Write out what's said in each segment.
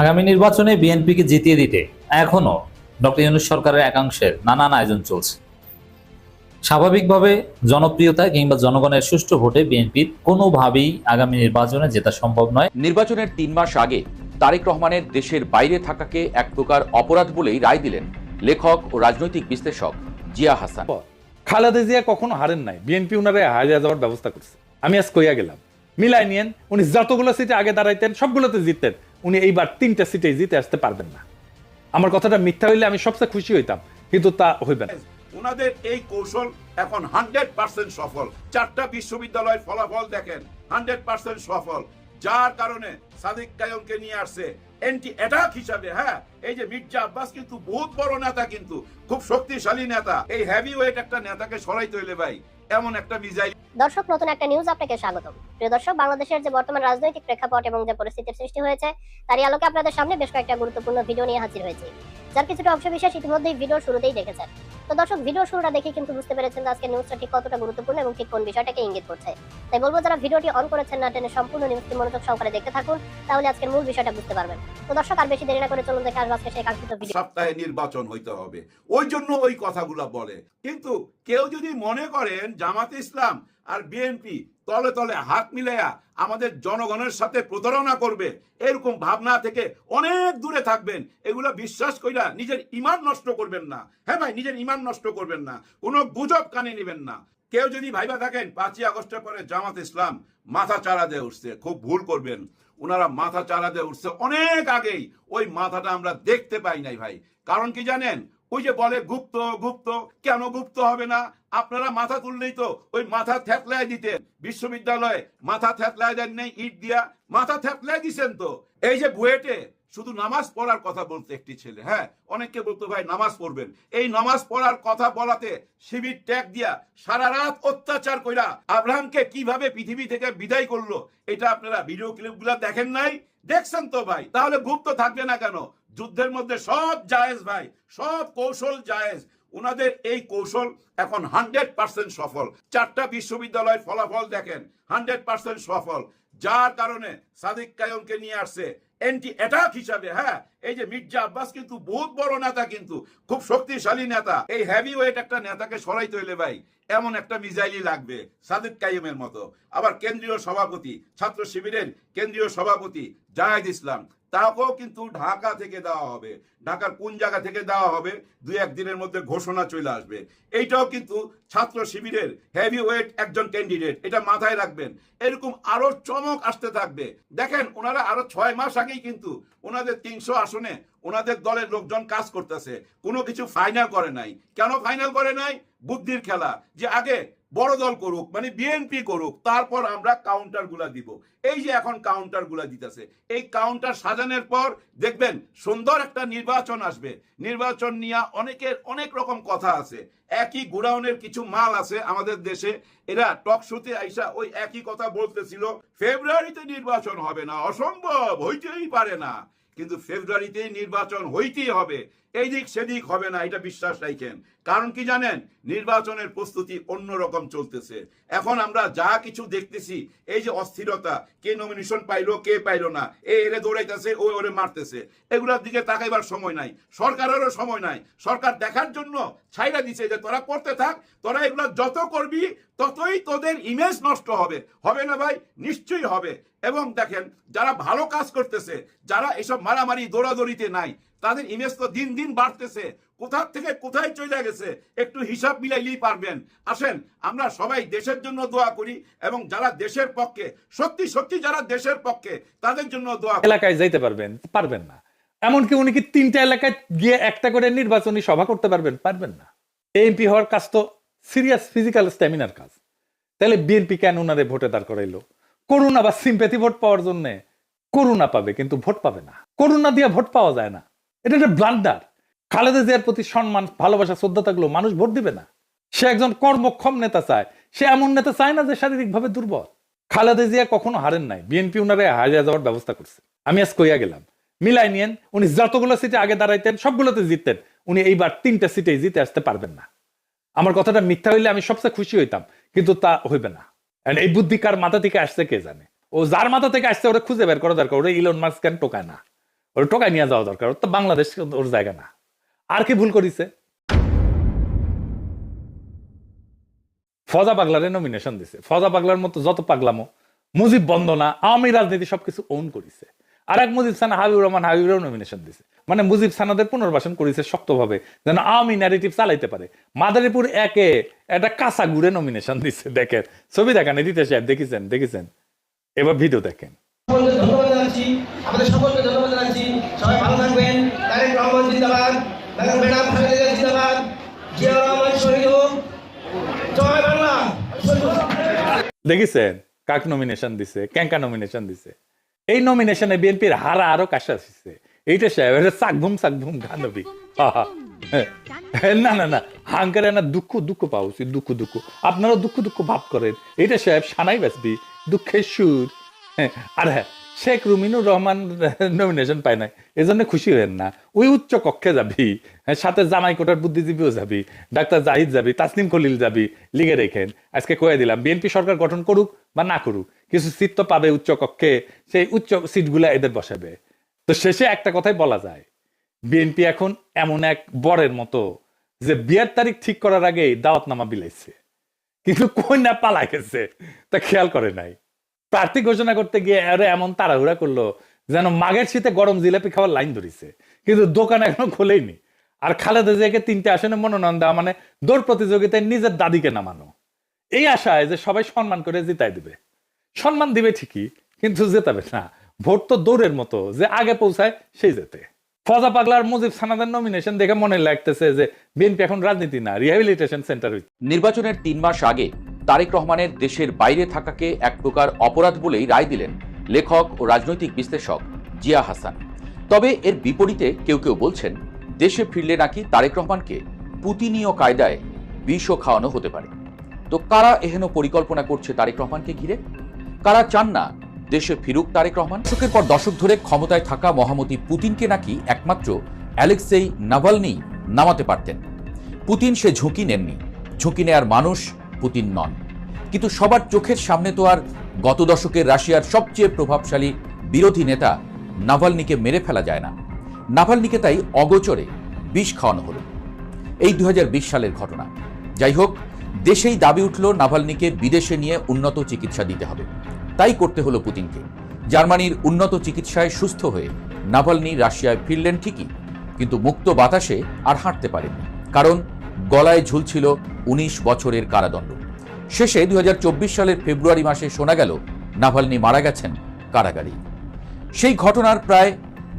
আগামী নির্বাচনে বিএনপিকে জিতিয়ে দিতে এখনও ডক্টর ইউনুস সরকারের একাংশের নানান আয়োজন চলছে। স্বাভাবিকভাবে জনপ্রিয়তা কিংবা জনগণের সুষ্ঠু ভোটে বিএনপির কোনোভাবেই আগামী নির্বাচনে জেতা সম্ভব নয়। নির্বাচনের তিন মাস আগে তারেক রহমানের দেশের বাইরে থাকাকে এক প্রকার অপরাধ বলেই রায় দিলেন লেখক ও রাজনৈতিক বিশ্লেষক জিয়া হাসান। খালেদা জিয়া কখনো হারেন নাই। বিএনপি উনারে হারিয়ে যাওয়ার ব্যবস্থা করছে। আমি আজ কইয়া গেলাম মিলাই নিয়েন। উনি যতগুলো সিটে আগে দাঁড়াইতেন সবগুলোতে জিততেন। উনি এইবার তিনটা সিটে জিতে আসতে পারবেন না। আমার কথাটা মিথ্যা হইলে আমি সবচেয়ে খুশি হইতাম কিন্তু তা হইবে না। ওনাদের এই কৌশল এখন হান্ড্রেড পার্সেন্ট সফল। চারটা বিশ্ববিদ্যালয়ের ফলাফল দেখেন হান্ড্রেড পার্সেন্ট সফল। যার কারণে সাদিক কায়মকে নিয়ে আসছে এন্টি অ্যাটাক হিসাবে হ্যাঁ? এই যে মির্জা আব্বাস কিন্তু বহুত বড় নেতা কিন্তু খুব শক্তিশালী নেতা। এই হ্যাভি ওয়েট একটা নেতাকে সরাইতে হইলে ভাই এমন একটা মিজাইল দর্শক নতুন একটা নিউজ আপনাকে স্বাগতম। প্রিয় বাংলাদেশের যে বর্তমান রাজনৈতিক প্রেক্ষাপট এবং যে পরিস্থিতির সৃষ্টি হয়েছে, তারই আলোকে আপনাদের সামনে বেশ কয়েকটা গুরুত্বপূর্ণ ভিডিও নিয়ে হাজির হয়েছি, যার কিছুটা অংশ বিশেষ ইতিমধ্যেই ভিডিওর শুরুতেই দেখেছেন। তো দর্শক ভিডিও শুরুটা দেখে কিন্তু বুঝতে পেরেছেন আজকে নিউজটা ঠিক কতটা গুরুত্বপূর্ণ এবং ঠিক কোন বিষয়টাকে ইঙ্গিত করছে। তাই বলব, যারা ভিডিওটি অন করেছেন না টেনে সম্পূর্ণ নিউজটি মনোযোগ সহকারে দেখতে থাকুন, তাহলে আজকের মূল বিষয়টা বুঝতে পারবেন। তো দর্শক, আর বেশি দেরি না করে চলুন দেখে আজকে সেই কাঙ্ক্ষিত সপ্তাহে নির্বাচন হইতে হবে, ওই জন্য ওই কথাগুলো বলে। কিন্তু কেউ যদি মনে করেন জামাতে ইসলাম আর বিএনপি তলে তলে হাত মিলাইয়া আমাদের জনগণের সাথে প্রতারণা করবে, এরকম ভাবনা থেকে অনেক দূরে থাকবেন। এগুলো বিশ্বাস কইরা নিজের ইমান নষ্ট করবেন না। হ্যাঁ ভাই, নিজের ইমান নষ্ট করবেন না। কোনো গুজব কানে নেবেন না। কেউ যদি ভাইবা থাকেন, পাঁচই আগস্টের পরে জামাত ইসলাম মাথা চারা দিয়ে উঠছে, খুব ভুল করবেন। ওনারা মাথা চারা দিয়ে উঠছে অনেক আগেই। ওই মাথাটা আমরা দেখতে পাই নাই ভাই। কারণ কি জানেন? ওই যে বলে গুপ্ত গুপ্ত, কেন গুপ্ত হবে না? আপনারা মাথা তুললেই তো, ওই মাথা থ্যাতলায় দিতেন। বিশ্ববিদ্যালয়ে মাথা থ্যাতলায় দেন নেই, ইট দিয়া। মাথা থ্যাতলায় দিছেন তো। এই যে বুয়েটে, শুধু নামাজ পড়ার কথা বলতে একটি ছেলে হ্যাঁ? অনেককে বলতো, ভাই, নামাজ পড়বেন। এই নামাজ পড়ার কথা বলাতে শিবির ট্যাগ দিয়া সারা রাত অত্যাচার কইরা আব্রাহামকে কীভাবে পৃথিবী থেকে বিদায় করল, এটা আপনারা ভিডিও ক্লিপগুলো দেখেন নাই? দেখছেন তো, ভাই? তাহলে গুপ্ত থাকবে না কেন? যুদ্ধের মধ্যে সব জায়েজ ভাই, সব কৌশল জায়েজ। ওনাদের এই কৌশল এখন হান্ড্রেড পার্সেন্ট সফল। চারটা বিশ্ববিদ্যালয়ের ফলাফল দেখেন, হান্ড্রেড পার্সেন্ট সফল। যার কারণে সাদিক কায়মকে নিয়ে আসছে এন্টি অ্যাটাক হিসাবে হ্যাঁ এই যে মির্জা আব্বাস কিন্তু বহুত বড় নেতা কিন্তু, খুব শক্তিশালী নেতা। এই হ্যাভি ওয়েট একটা নেতাকে সরাইতে হইলে ভাই, এমন একটা মিজাইলই লাগবে, সাদিক কাইমের মতো। আবার কেন্দ্রীয় সভাপতি, ছাত্র শিবিরের কেন্দ্রীয় সভাপতি জাহেদ ইসলাম, তাকেও কিন্তু ঢাকা থেকে দেওয়া হবে। ঢাকার কোন জায়গা থেকে দেওয়া হবে, দুই একদিনের মধ্যে ঘোষণা চলে আসবে। এইটাও কিন্তু ছাত্র শিবিরের হেভি ওয়েট একজন ক্যান্ডিডেট এটা মাথায় রাখবেন। এরকম আরও চমক আসতে থাকবে। দেখেন, ওনারা আরও ছয় মাস আগেই কিন্তু ওনাদের তিনশো আসনে ওনাদের দলের লোকজন কাজ করতেছে। কোনো কিছু ফাইনাল করে নাই। কেন ফাইনাল করে নাই? বুদ্ধির খেলা। যে আগে বড় দল করুক মানে বিএনপি করুক, তারপর আমরা কাউন্টারগুলা দিব। এই যে এখন কাউন্টারগুলা দিতেছে। এই কাউন্টার সাজানোর পর দেখবেন সুন্দর একটা নির্বাচন আসবে। নির্বাচন নিয়ে অনেকের অনেক রকম কথা আছে। একই গোডাউনের কিছু মাল আছে আমাদের দেশে। এরা টক শোতে আইসা ওই একই কথা বলতেছিল। ফেব্রুয়ারিতে নির্বাচন হবে না। অসম্ভব! হইতেই পারে না। কিন্তু ফেব্রুয়ারিতে নির্বাচন হইতেই হবে। এই দিক সেদিক হবে না, এটা বিশ্বাস রাখেন। কারণ কি জানেন? নির্বাচনের প্রস্তুতি অন্যরকম চলতেছে। এখন আমরা যা কিছু দেখতেছি, এই যে অস্থিরতা, কে নমিনেশন পাইলো, কে পাইলো না, এ এরে দৌড়াইতেছে, ও ওরে মারতেছে, এগুলোর দিকে তাকাইবার সময় নাই। সরকারেরও সময় নাই। সরকার দেখার জন্য ছাইরা দিছে যে তোরা করতে থাক, তোরা এগুলো যত করবি, ততই তোদের ইমেজ নষ্ট হবে। হবে না ভাই? নিশ্চয়ই হবে। এবং দেখেন, যারা ভালো কাজ করতেছে, যারা এসব মারামারি, দৌড়াদৌড়িতে নাই তাদের ইমেজ তো দিন দিন বাড়তেছে। কোথা থেকে কোথায় চলে গেছে? একটু হিসাব মিলাইলেই পারবেন। আসেন, আমরা সবাই দেশের জন্য দোয়া করি এবং যারা দেশের পক্ষে, সত্যি সত্যি যারা দেশের পক্ষে, তাদের জন্য দোয়া এলাকায় যাইতে পারবেন পারবেন না। এমনকি উনি কি তিনটা এলাকায় গিয়ে একটা করে নির্বাচনী সভা করতে পারবেন? পারবেন না। এমপি হওয়ার কাজ তো সিরিয়াস ফিজিক্যাল স্ট্যামিনার কাজ। তাহলে বিএনপি কেন ওনারে ভোটে দাঁড় করাইলো? করুণা বা সিম্পেথি ভোট পাওয়ার জন্য করুণা পাবে, কিন্তু ভোট পাবে না। করুণা দিয়ে ভোট পাওয়া যায় না। এটা একটা ব্লান্ডার খালেদা জিয়ার প্রতি সম্মান, ভালোবাসা, শ্রদ্ধা থাকলেও মানুষ ভোট দিবে না। সে একজন কর্মক্ষম নেতা চায়। সে এমন নেতা চায় না যে শারীরিকভাবে দুর্বল। খালেদা জিয়া কখনো হারেন নাই। বিএনপি উনারে হারিয়ে যাওয়ার ব্যবস্থা করছে। আমি আজ কইয়া গেলাম, মিলাই নিয়েন, উনি যতগুলো সিটে আগে দাঁড়াইতেন, সবগুলোতে জিততেন। উনি এইবার তিনটা সিটে জিতে আসতে পারবেন না। আমার কথাটা মিথ্যা হইলে আমি সবচেয়ে খুশি হইতাম, কিন্তু তা হইবে না। এই বুদ্ধি কার মাথা থেকে আসছে কে জানে? ও যার মাথা থেকে আসছে, ওরা খুঁজে বের করা দরকার, ওরা ইলন মাস্ক কেন টোকায় না? ওর টোকায় নিয়ে যাওয়া দরকার তো বাংলাদেশ ওর জায়গা না। আর কি ভুল করিছে? ফজা পাগলারে নমিনেশন দিছে। ফজা পাগলার মতো যত পাগলামো, মুজিব বন্দনা আওয়ামী রাজনীতি সবকিছু ওন করিছে। আর এক মুজিব সানা হাবিবুর রহমান হাবিবুরও নমিনেশন দিছে। মানে মুজিব সানাদের পুনর্বাসন করেছে শক্তভাবে, যেন আওয়ামী ন্যারেটিভ চালাইতে পারে। মাদারীপুর একে একটা কাঁচা গুড়ে নমিনেশন দিচ্ছে দেখেন। ছবি দেখান দিতে সাহেব দেখেছেন দেখেছেন। এবার ভিডিও দেখেন। আমাদের সকলকে ধন্যবাদ জানাচ্ছি সবাই ভালো থাকবেন তারেক রহমান জিন্দাবাদ। ম্যাডাম ম্যাডাম খালেদা জিন্দাবাদ। জিয়া রহমান শহীদ হোক। জয় বাংলা। শহীদ কাক নমিনেশন দিছে? ক্যাঙ্কা নমিনেশন দিছে? এই নমিনেশনে বিএনপির হারা আরও কাশা আসছে। এইটা সাহেব এটা সাকভুম সাকভুম গানবি। না না না। হাঙ্কারে না দুঃখ দুঃখ পাওয়া উচিত দুঃখ দুঃখ। আপনারাও দুঃখ দুঃখ ভাব করেন। এটা সাহেব সানাই বাসবি দুঃখের সুর। হ্যাঁ, আর হ্যাঁ শেখ রুমিনুর রহমান নমিনেশন পায় নাই। এজন্য খুশি হবেন না। ওই উচ্চ কক্ষে যাবি হ্যাঁ, সাথে জামাই কোটার বুদ্ধিজীবীও যাবি ডাক্তার জাহিদ যাবি তাসনিম খলিল যাবি লিগে রেখেন। আজকে কয়ে দিলাম বিএনপি সরকার গঠন করুক বা না করুক কিছু সিট তো পাবে উচ্চ কক্ষে সেই উচ্চ সিটগুলা এদের বসাবে। তো শেষে একটা কথাই বলা যায় বিএনপি এখন এমন এক বরের মতো যে বিয়ের তারিখ ঠিক করার আগেই দাওয়াতনামা বিলাইছে। কিন্তু না পালা গেছে তা খেয়াল করে নাই। প্রার্থী ঘোষণা করতে গিয়ে আরে এমন তাড়াহুড়া করল যেন মাঘের শীতে গরম জিলাপি খাওয়ার লাইন ধরিছে। কিন্তু দোকান এখনও খোলেইনি। আর খালেদা জিয়াকে তিনটে আসনে মনোনয়ন দেওয়া মানে দৌড় প্রতিযোগিতায় নিজের দাদিকে নামানো। এই আশায় যে সবাই সম্মান করে জিতাই দিবে। সম্মান দিবে ঠিকই, কিন্তু জেতাবে না। ভোট তো দৌড়ের মতো, যে আগে পৌঁছায় সেই যেতে ফজা পাগলার মুজিব সানাদের নমিনেশন দেখে মনে লাগতেছে যে বিএনপি এখন রাজনীতি না রিহ্যাবিলিটেশন সেন্টার নির্বাচনের তিন মাস আগে তারেক রহমানের দেশের বাইরে থাকাকে এক প্রকার অপরাধ বলেই রায় দিলেন লেখক ও রাজনৈতিক বিশ্লেষক জিয়া হাসান। তবে এর বিপরীতে কেউ কেউ বলছেন, দেশে ফিরলে নাকি তারেক রহমানকে পুতিনীয় কায়দায় বিষও খাওয়ানো হতে পারে। তো কারা এহেন পরিকল্পনা করছে তারেক রহমানকে ঘিরে? কারা চান না দেশে ফিরুক তারেক রহমান? দশকের পর দশক ধরে ক্ষমতায় থাকা মহামতি পুতিনকে নাকি একমাত্র অ্যালেক্সেই নাভালনি নামাতে পারতেন। পুতিন সে ঝুঁকি নেননি। ঝুঁকি নেয়ার মানুষ পুতিন নন। কিন্তু সবার চোখের সামনে তো আর গত দশকের রাশিয়ার সবচেয়ে প্রভাবশালী বিরোধী নেতা নাভালনিকে মেরে ফেলা যায় না। নাভালনিকে তাই অগোচরে বিষ খাওয়ানো হলো। এই দু হাজার বিশ সালের ঘটনা। যাই হোক, দেশেই দাবি উঠল নাভালনিকে বিদেশে নিয়ে উন্নত চিকিৎসা দিতে হবে। তাই করতে হলো পুতিনকে। জার্মানির উন্নত চিকিৎসায় সুস্থ হয়ে নাভালনি রাশিয়ায় ফিরলেন ঠিকই, কিন্তু মুক্ত বাতাসে আর হাঁটতে পারেননি। কারণ গলায় ঝুলছিল ১৯ বছরের কারাদণ্ড। শেষে দু হাজার চব্বিশ সালের ফেব্রুয়ারি মাসে শোনা গেল, নাভালনি মারা গেছেন কারাগারেই। সেই ঘটনার প্রায়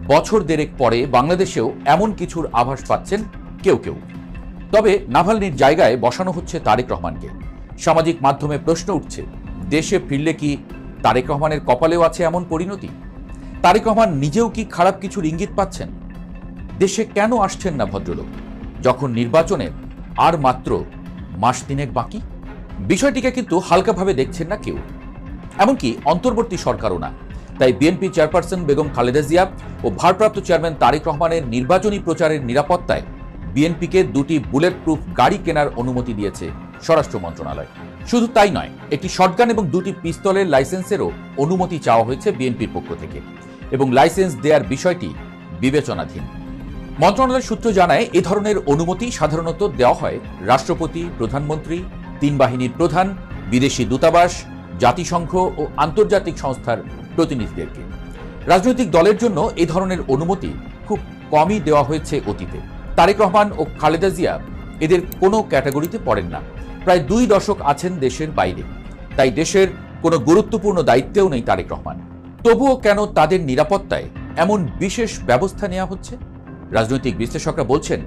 বছর দেড়েক পরে বাংলাদেশেও এমন কিছুর আভাস পাচ্ছেন কেউ কেউ। তবে নাভালনির জায়গায় বসানো হচ্ছে তারেক রহমানকে। সামাজিক মাধ্যমে প্রশ্ন উঠছে, দেশে ফিরলে কি তারেক রহমানের কপালেও আছে এমন পরিণতি? তারেক রহমান নিজেও কি খারাপ কিছুর ইঙ্গিত পাচ্ছেন? দেশে কেন আসছেন না ভদ্রলোক? যখন নির্বাচনের আর মাত্র মাস তিনেক বাকি? বিষয়টিকে কিন্তু হালকাভাবে দেখছেন না কেউ। এমনকি অন্তর্বর্তী সরকারও না। তাই বিএনপি চেয়ারপারসন বেগম খালেদা জিয়া ও ভারপ্রাপ্ত চেয়ারম্যান তারেক রহমানের নির্বাচনী প্রচারের নিরাপত্তায় বিএনপিকে দুটি বুলেট প্রুফ গাড়ি কেনার অনুমতি দিয়েছে স্বরাষ্ট্র মন্ত্রণালয়। শুধু তাই নয়, একটি শটগান এবং দুটি পিস্তলের লাইসেন্সেরও অনুমতি চাওয়া হয়েছে বিএনপির পক্ষ থেকে। এবং লাইসেন্স দেওয়ার বিষয়টি বিবেচনাধীন। মন্ত্রণালয় সূত্র জানায়, এ ধরনের অনুমতি সাধারণত দেওয়া হয় রাষ্ট্রপতি, প্রধানমন্ত্রী, তিন বাহিনীর প্রধান, বিদেশি দূতাবাস, জাতিসংঘ ও আন্তর্জাতিক সংস্থার প্রতিনিধিদেরকে। রাজনৈতিক দলের জন্য এ ধরনের অনুমতি খুব কমই দেওয়া হয়েছে অতীতে। তারেক রহমান ও খালেদা জিয়া এদের কোনো ক্যাটাগরিতে পড়েন না। প্রায় দুই দশক আছেন দেশের বাইরে। তাই দেশের কোনো গুরুত্বপূর্ণ দায়িত্বেও নেই তারেক রহমান। তবুও কেন তাদের নিরাপত্তায় এমন বিশেষ ব্যবস্থা নেওয়া হচ্ছে? রাজনৈতিক বিশ্লেষকরা বলছেন,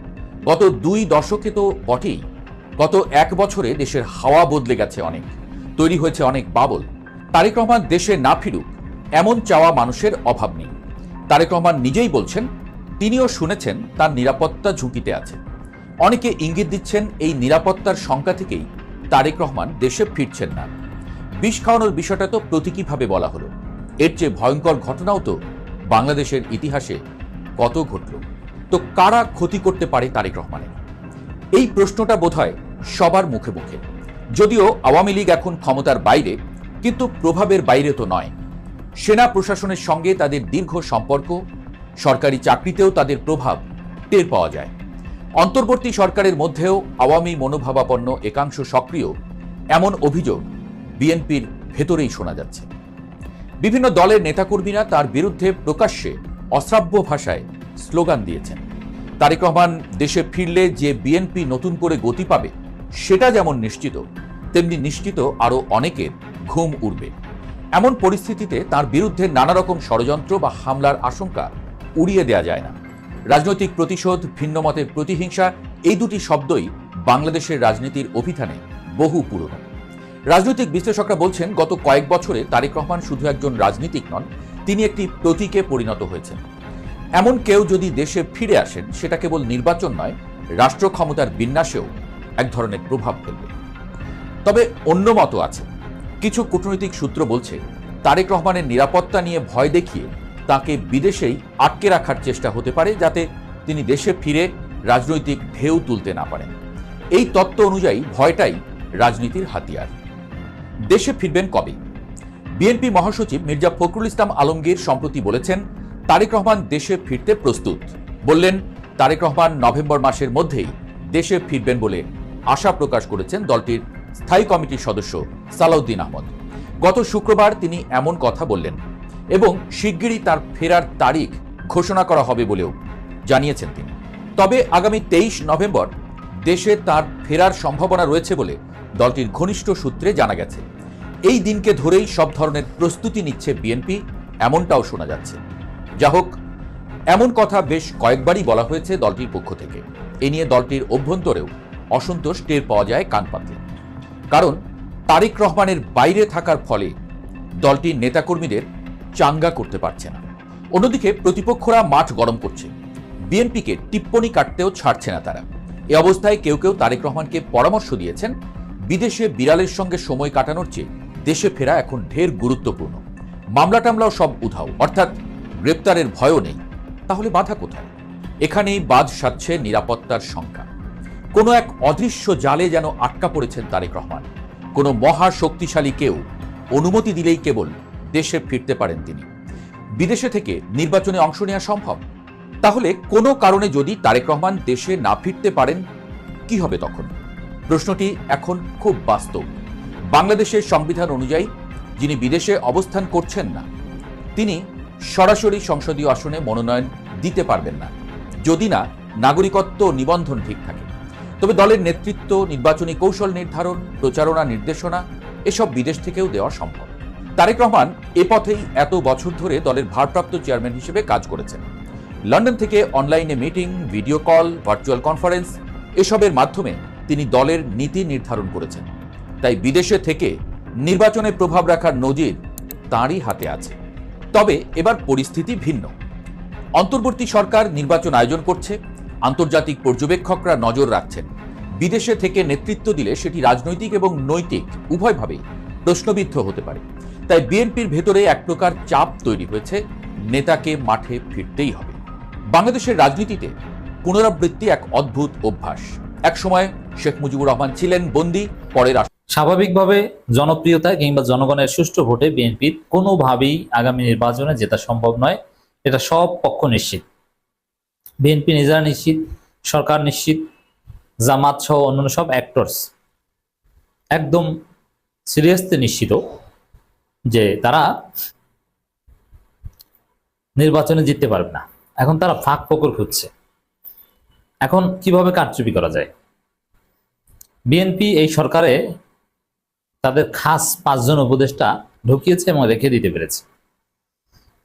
গত দুই দশকে তো বটেই, গত এক বছরে দেশের হাওয়া বদলে গেছে অনেক, তৈরি হয়েছে অনেক বাবল। তারেক রহমান দেশে না ফিরুক, এমন চাওয়া মানুষের অভাব নেই। তারেক রহমান নিজেই বলছেন, তিনিও শুনেছেন তার নিরাপত্তা ঝুঁকিতে আছে। অনেকে ইঙ্গিত দিচ্ছেন এই নিরাপত্তার শঙ্কা থেকেই তারেক রহমান দেশে ফিরছেন না। বিষ খাওয়ানোর বিষয়টা তো প্রতীকীভাবে বলা হলো। এর চেয়ে ভয়ঙ্কর ঘটনাও তো বাংলাদেশের ইতিহাসে কত ঘটল। তো কারা ক্ষতি করতে পারে তারেক রহমানের? এই প্রশ্নটা বোধহয় সবার মুখে মুখে। যদিও আওয়ামী লীগ এখন ক্ষমতার বাইরে, কিন্তু প্রভাবের বাইরে তো নয়। সেনা প্রশাসনের সঙ্গে তাদের দীর্ঘ সম্পর্ক, সরকারি চাকরিতেও তাদের প্রভাব টের পাওয়া যায়। অন্তর্বর্তী সরকারের মধ্যেও আওয়ামী মনোভাবাপন্ন একাংশ সক্রিয়, এমন অভিযোগ বিএনপির ভেতরেই শোনা যাচ্ছে। বিভিন্ন দলের নেতাকর্মীরা তার বিরুদ্ধে প্রকাশ্যে অশ্রাব্য ভাষায় স্লোগান দিয়েছেন। তারেক রহমান দেশে ফিরলে যে বিএনপি নতুন করে গতি পাবে, সেটা যেমন নিশ্চিত, তেমনি নিশ্চিত আরও অনেকের ঘুম উড়বে। এমন পরিস্থিতিতে তার বিরুদ্ধে নানা রকম ষড়যন্ত্র বা হামলার আশঙ্কা উড়িয়ে দেয়া যায় না। রাজনৈতিক প্রতিশোধ, ভিন্নমতের প্রতিহিংসা, এই দুটি শব্দই বাংলাদেশের রাজনীতির অভিধানে বহু পুরনো। রাজনৈতিক বিশ্লেষকরা বলছেন, গত কয়েক বছরে তারেক রহমান শুধু একজন রাজনীতিক নন, তিনি একটি প্রতীকে পরিণত হয়েছেন। এমন কেউ যদি দেশে ফিরে আসেন, সেটা কেবল নির্বাচন নয়, রাষ্ট্র ক্ষমতার বিন্যাসেও এক ধরনের প্রভাব ফেলবে। তবে অন্য মতো আছে। কিছু কূটনৈতিক সূত্র বলছে, তারেক রহমানের নিরাপত্তা নিয়ে ভয় দেখিয়ে তাকে বিদেশেই আটকে রাখার চেষ্টা হতে পারে, যাতে তিনি দেশে ফিরে রাজনৈতিক ঢেউ তুলতে না পারেন। এই তত্ত্ব অনুযায়ী ভয়টাই রাজনীতির হাতিয়ার। দেশে ফিরবেন কবে? বিএনপি মহাসচিব মির্জা ফখরুল ইসলাম আলমগীর সম্প্রতি বলেছেন তারেক রহমান দেশে ফিরতে প্রস্তুত। বললেন, তারেক রহমান নভেম্বর মাসের মধ্যেই দেশে ফিরবেন বলে আশা প্রকাশ করেছেন দলটির স্থায়ী কমিটির সদস্য সালাউদ্দিন আহমদ। গত শুক্রবার তিনি এমন কথা বললেন এবং শিগগিরই তার ফেরার তারিখ ঘোষণা করা হবে বলেও জানিয়েছেন তিনি। তবে আগামী তেইশ নভেম্বর দেশে তার ফেরার সম্ভাবনা রয়েছে বলে দলটির ঘনিষ্ঠ সূত্রে জানা গেছে। এই দিনকে ধরেই সব ধরনের প্রস্তুতি নিচ্ছে বিএনপি, এমনটাও শোনা যাচ্ছে। যা হোক, এমন কথা বেশ কয়েকবারই বলা হয়েছে দলটির পক্ষ থেকে। এ নিয়ে দলটির অভ্যন্তরেও অসন্তোষ টের পাওয়া যায় কান পাতলে কারণ, তারেক রহমানের বাইরে থাকার ফলে দলটির নেতাকর্মীদের চাঙ্গা করতে পারছে না। অন্যদিকে প্রতিপক্ষরা মাঠ গরম করছে। বিএনপিকে টিপ্পনি কাটতেও ছাড়ছে না তারা। এ অবস্থায় কেউ কেউ তারেক রহমানকে পরামর্শ দিয়েছেন, বিদেশে বিড়ালের সঙ্গে সময় কাটানোর চেয়ে দেশে ফেরা এখন ঢের গুরুত্বপূর্ণ। মামলা টামলাও সব উধাও। অর্থাৎ গ্রেপ্তারের ভয়ও নেই। তাহলে বাধা কোথায়? এখানেই বাদ সাধছে নিরাপত্তার সংখ্যা। কোনো এক অদৃশ্য জালে যেন আটকা পড়েছেন তারেক রহমান। কোনো মহা শক্তিশালী কেউ অনুমতি দিলেই কেবল দেশে ফিরতে পারেন তিনি। বিদেশে থেকে নির্বাচনে অংশ নেওয়া সম্ভব? তাহলে কোনো কারণে যদি তারেক রহমান দেশে না ফিরতে পারেন, কি হবে তখন? প্রশ্নটি এখন খুব বাস্তব। বাংলাদেশের সংবিধান অনুযায়ী যিনি বিদেশে অবস্থান করছেন না, তিনি সরাসরি সংসদীয় আসনে মনোনয়ন দিতে পারবেন না, যদি না নাগরিকত্ব নিবন্ধন ঠিক থাকে। তবে দলের নেতৃত্ব, নির্বাচনী কৌশল নির্ধারণ, প্রচারণা নির্দেশনা, এসব বিদেশ থেকেও দেওয়া সম্ভব। তারেক রহমান এ পথেই এত বছর ধরে দলের ভারপ্রাপ্ত চেয়ারম্যান হিসেবে কাজ করেছেন। লন্ডন থেকে অনলাইনে meeting, video call, virtual conference, এসবের মাধ্যমে তিনি দলের নীতি নির্ধারণ করেছেন। তাই বিদেশে থেকে নির্বাচনে প্রভাব রাখার নজির তাঁরই হাতে আছে। তবে এবার পরিস্থিতি ভিন্ন। অন্তর্বর্তী সরকার নির্বাচন আয়োজন করছে, আন্তর্জাতিক পর্যবেক্ষকরা নজর রাখছেন। বিদেশে থেকে নেতৃত্ব দিলে সেটি রাজনৈতিক এবং নৈতিক, উভয়ভাবেই প্রশ্নবিদ্ধ হতে পারে। তাই বিএনপির ভেতরে এক প্রকার চাপ তৈরি হয়েছে, নেতাকে মাঠে ফিরতেই হবে। বাংলাদেশের রাজনীতিতে পুনরাবৃত্তি এক অদ্ভুত অভ্যাস। এক সময় শেখ মুজিবুর রহমান ছিলেন বন্দী, পরের স্বাভাবিকভাবে জনপ্রিয়তা কিংবা জনগণের সুষ্ঠু ভোটে বিএনপির কোনোভাবেই আগামী নির্বাচনে জেতা সম্ভব নয়। এটা সব পক্ষ নিশ্চিত। বিএনপি নিজেরা নিশ্চিত, সরকার নিশ্চিত, জামাত সহ অন্যান্য সব অ্যাক্টরস একদম সিরিয়াসলি নিশ্চিত যে তারা নির্বাচনে জিততে পারবে না। এখন তারা ফাঁক ফকর খুঁজছে। এখন কীভাবে কারচুপি করা যায়? বিএনপি এই সরকারে তাদের খাস পাঁচজন উপদেষ্টা ঢুকিয়েছে এবং রেখে দিতে পেরেছে।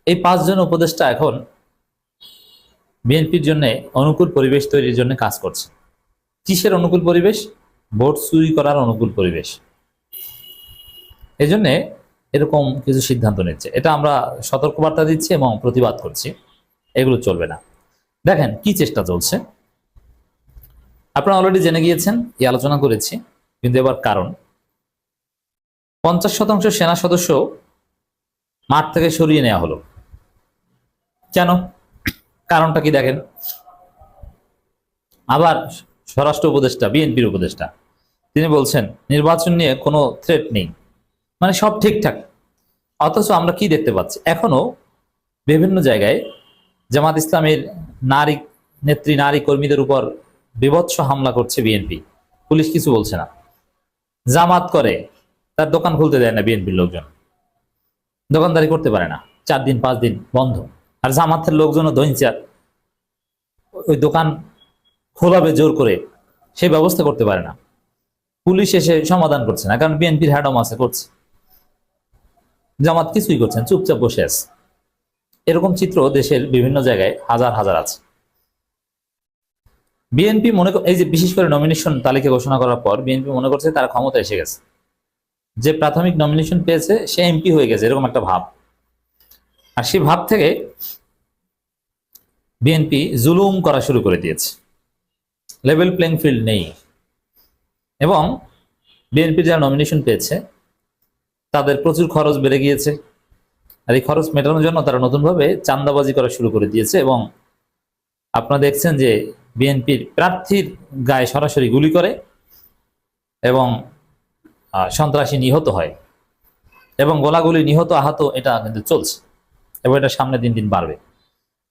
এই পাঁচজন উপদেষ্টা এখন বিএনপির জন্য অনুকূল পরিবেশ তৈরির জন্য কাজ করছে। কিসের অনুকূল পরিবেশ? ভোট চুরি করার অনুকূল পরিবেশ। এজন্য এরকম কিছু সিদ্ধান্ত নিচ্ছে। এটা আমরা সতর্কবার্তা দিচ্ছি এবং প্রতিবাদ করছি। এগুলো চলবে না। দেখেন, কি চেষ্টা চলছে? আপনারা অলরেডি জেনে গিয়েছেন, এই আলোচনা করেছি, কিন্তু এবার কারণ। পঞ্চাশ শতাংশ সেনা সদস্য মাঠ থেকে সরিয়ে নেওয়া হলো। কেন? কারণটা কি দেখেন? আবার স্বরাষ্ট্র উপদেষ্টা, বিএনপির উপদেষ্টা, তিনি বলছেন, নির্বাচন নিয়ে কোনো থ্রেট নেই। মানে সব ঠিকঠাক। অথচ আমরা কি দেখতে পাচ্ছি? এখনও বিভিন্ন জায়গায় জামাত ইসলামের নারী, নেত্রী, নারী কর্মীদের উপর বিভৎস হামলা করছে বিএনপি। পুলিশ কিছু বলছে না। জামাত করে। তার দোকান খুলতে দেয় না বিএনপির লোকজন। দোকানদারি করতে পারে না। চার দিন, পাঁচ দিন বন্ধ। আর জামাতের লোকজনও দৈঞ্চা ওই দোকান খোলাবে জোর করে সে ব্যবস্থা করতে পারে না। পুলিশ এসে সমাধান করছে না, কারণ বিএনপির হ্যাডম আছে, করছে। জামাত কিছুই করছেন চুপচাপ বসে আছে। এরকম চিত্র দেশের বিভিন্ন জায়গায় হাজার হাজার আছে। বিএনপি মনে এই যে বিশেষ করে নমিনেশন তালিকা ঘোষণা করার পর বিএনপি মনে করছে তারা ক্ষমতা এসে গেছে। যে প্রাথমিক নমিনেশন পেয়েছে, সে এমপি হয়ে গেছে, এরকম একটা ভাব। আর সেই ভাব থেকে বিএনপি জুলুম করা শুরু করে দিয়েছে। লেভেল প্লেইং ফিল্ড নেই। এবং বিএনপি যারা নমিনেশন পেয়েছে, তাদের প্রচুর খরচ বেড়ে গিয়েছে। আর এই খরচ মেটানোর জন্য তারা নতুনভাবে চান্দাবাজি করা শুরু করে দিয়েছে এবং আপনারা দেখছেন যে বিএনপির প্রার্থীর গায়ে সরাসরি গুলি করে এবং সন্ত্রাসী নিহত হয়। এবং গোলাগুলি নিহত আহত, এটা কিন্তু চলছে। এবং এটা সামনে দিন দিন বাড়বে।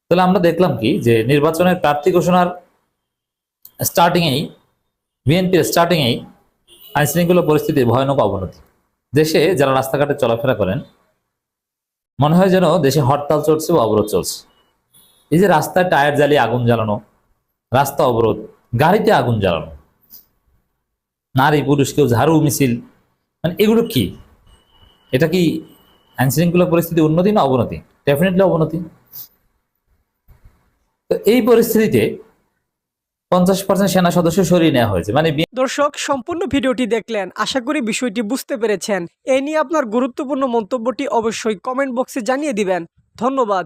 তাহলে আমরা দেখলাম কি, যে নির্বাচনের প্রার্থী ঘোষণার স্টার্টিংয়েই বিএনপির স্টার্টিংয়েই আইনশৃঙ্খলা পরিস্থিতির ভয়ানক অবনতি। দেশে যারা রাস্তাঘাটে চলাফেরা করেন, মনে হয় যেন দেশে হরতাল চলছে বা অবরোধ চলছে। এই যে রাস্তায় টায়ার জ্বালিয়ে আগুন জ্বালানো, রাস্তা অবরোধ, গাড়িতে আগুন জ্বালানো, নারী পুরুষ কেউ ঝাড়ু মিছিল মানে এগুলো কি? এটা কি আইনশৃঙ্খলা পরিস্থিতি উন্নতি না অবনতি? ডেফিনেটলি অবনতি। এই পরিস্থিতিতে পঞ্চাশ পার্সেন্ট সেনা সদস্য সরিয়ে নেওয়া হয়েছে। মানে দর্শক, সম্পূর্ণ ভিডিওটি দেখলেন। আশা করি বিষয়টি বুঝতে পেরেছেন। এ নিয়ে আপনার গুরুত্বপূর্ণ মন্তব্যটি অবশ্যই কমেন্ট বক্সে জানিয়ে দিবেন। ধন্যবাদ।